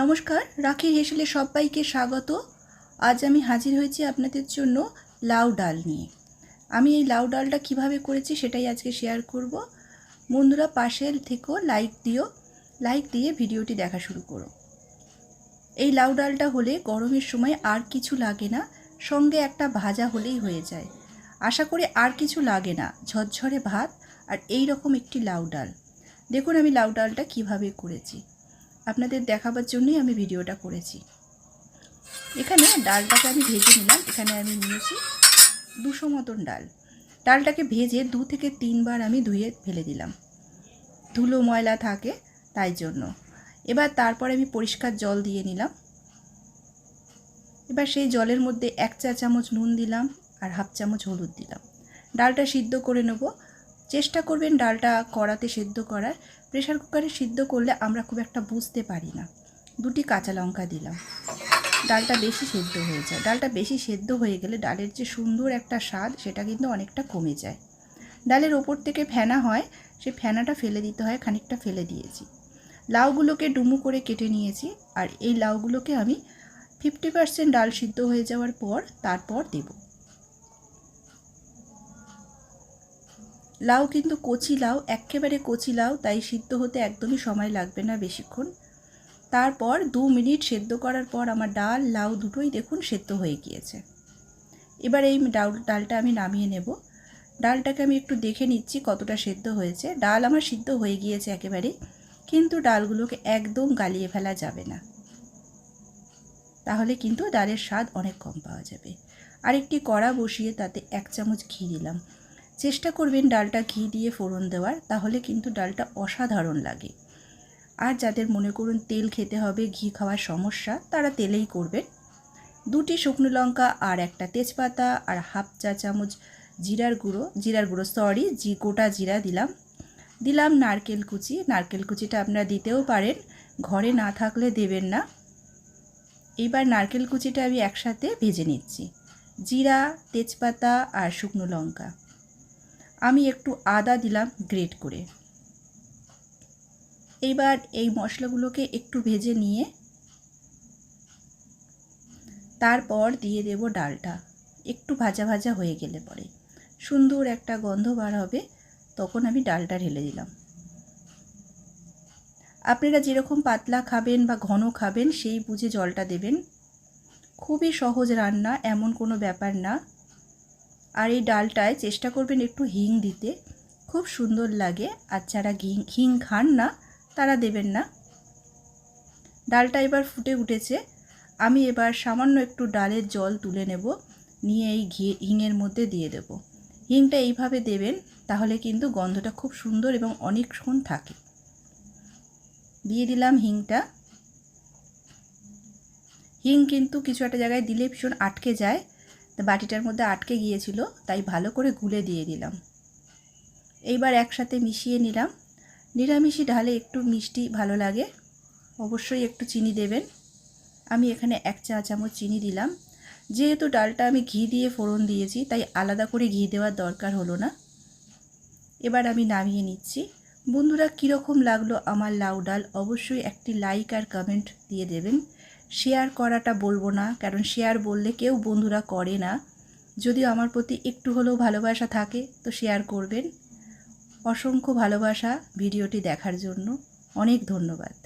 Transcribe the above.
নমস্কার রাখির হেসেলে সবাইকে স্বাগত। আজ আমি হাজির হয়েছি আপনাদের জন্য লাউ ডাল নিয়ে। আমি এই লাউ ডালটা কীভাবে করেছি সেটাই আজকে শেয়ার করব। বন্ধুরা পাশে থেকেও লাইক দিও, লাইক দিয়ে ভিডিওটি দেখা শুরু করো। এই লাউ ডালটা হলে গরমের সময় আর কিছু লাগে না, সঙ্গে একটা ভাজা হলেই হয়ে যায়। আশা করি আর কিছু লাগে না, ঝরঝরে ভাত আর এই রকম একটি লাউ ডাল। দেখুন আমি লাউ ডালটা কীভাবে করেছি। আপনাদের দেখাবার জন্যই আমি ভিডিওটা করেছি। এখানে ডালটাকে আমি ভেজে নিলাম। এখানে আমি নিয়েছি দুশো মতন ডাল। ডালটাকে ভেজে দু থেকে তিনবার আমি ধুয়ে ফেলে দিলাম। ধুলো ময়লা থাকে তাই জন্য। এবার তারপরে আমি পরিষ্কার জল দিয়ে নিলাম। এবার সেই জলের মধ্যে এক চা চামচ নুন দিলাম আর হাফ চামচ হলুদ দিলাম। ডালটা সিদ্ধ করে নেব। চেষ্টা করবেন ডালটা কড়াতে সেদ্ধ করার। প্রেশার কুকারে সিদ্ধ করলে আমরা খুব একটা বুঝতে পারি না। দুটি কাঁচা লঙ্কা দিলাম। ডালটা বেশি সেদ্ধ হয়ে যায়। ডালটা বেশি সেদ্ধ হয়ে গেলে ডালের যে সুন্দর একটা স্বাদ, সেটা কিন্তু অনেকটা কমে যায়। ডালের ওপর থেকে ফেনা হয় সেই ফেনাটা ফেলে দিতে হয়, খানিকটা ফেলে দিয়েছি। লাউগুলোকে ডুমু করে কেটে নিয়েছি আর এই লাউগুলোকে আমি ফিফটি পার্সেন্ট ডাল সিদ্ধ হয়ে যাওয়ার পর, তারপর দেব। লাউ কিন্তু কচি লাউ একেবারে কচি লাউ, তাই সিদ্ধ হতে একদমই সময় লাগবে না বেশিক্ষণ। তারপর দু মিনিট সেদ্ধ করার পর আমার ডাল, লাউ দুটোই দেখুন সেদ্ধ হয়ে গিয়েছে। এবার এই ডাল, ডালটা আমি নামিয়ে নেব। ডালটাকে আমি একটু দেখে নিচ্ছি কতটা সেদ্ধ হয়েছে। ডাল আমার সিদ্ধ হয়ে গিয়েছে একেবারে কিন্তু ডালগুলোকে একদম গালিয়ে ফেলা যাবে না। তাহলে কিন্তু ডালের স্বাদ অনেক কম পাওয়া যাবে। আরেকটি কড়া বসিয়ে তাতে এক চামচ ঘি দিলাম। চেষ্টা করবেন ডালটা ঘি দিয়ে ফোড়ন দেওয়ার, তাহলে কিন্তু ডালটা অসাধারণ লাগে। আর যাদের মনে করুন তেল খেতে হবে, ঘি খাওয়ার সমস্যা, তারা তেলেই করবেন। দুটি শুকনো লঙ্কা আর একটা তেজপাতা আর হাফ চা চামচ জিরার গুঁড়ো জিরার গুঁড়ো সরি জি, গোটা জিরা দিলাম। দিলাম নারকেল কুচি, নারকেল কুচিটা আপনারা দিতেও পারেন, ঘরে না থাকলে দেবেন না। এবার নারকেল কুচিটা আমি একসাথে ভেজে নিচ্ছি। জিরা, তেজপাতা আর শুকনো লঙ্কা। আমি একটু আদা দিলাম গ্রেট করে। এইবার এই মশলাগুলোকে একটু ভেজে নিয়ে তারপর দিয়ে দেব ডালটা। একটু ভাজা ভাজা হয়ে গেলে পরে। সুন্দর একটা গন্ধ বার হবে, তখন আমি ডালটা ঢেলে দিলাম। আপনারা যেরকম পাতলা খাবেন বা ঘন খাবেন, সেই বুঝে জলটা দেবেন। খুবই সহজ রান্না, এমন কোনো ব্যাপার না। আর এই ডালটায় চেষ্টা করবেন একটু হিং দিতে। খুব সুন্দর লাগে। আর যারা হিং খান না, তারা দেবেন না। ডালটা এবার ফুটে উঠেছে। আমি এবার সামান্য একটু ডালের জল তুলে নেব। নিয়ে এই ঘি হিঙের মধ্যে দিয়ে দেব। হিংটা এইভাবে দেবেন, তাহলে কিন্তু গন্ধটা খুব সুন্দর এবং অনেকক্ষণ থাকে। দিয়ে দিলাম হিংটা। হিং কিন্তু কিছু একটা জায়গায় দিলে ভীষণ আটকে যায়। বাটিটার মধ্যে আটকে গিয়েছিল, তাই ভালো করে গুলে দিয়ে দিলাম। এইবার একসাথে মিশিয়ে নিলাম। নিরামিষি ঢালে একটু মিষ্টি ভালো লাগে। অবশ্যই একটু চিনি দেবেন। আমি এখানে এক চা চামচ চিনি দিলাম। যেহেতু ডালটা আমি ঘি দিয়ে ফোড়ন দিয়েছি, তাই আলাদা করে ঘি দেওয়ার দরকার হলো না। এবার আমি নামিয়ে নিচ্ছি। বন্ধুরা, কীরকম লাগল আমার লাউ ডাল? অবশ্যই একটি লাইক আর কমেন্ট দিয়ে দেবেন। শেয়ার করাটা বলব না, কারণ শেয়ার বললে কেউ বন্ধুরা করে না। যদিও আমার প্রতি একটু হলেও ভালোবাসা থাকে, তো শেয়ার করবেন। অসংখ্য ভালোবাসা ভিডিওটি দেখার জন্য। অনেক ধন্যবাদ।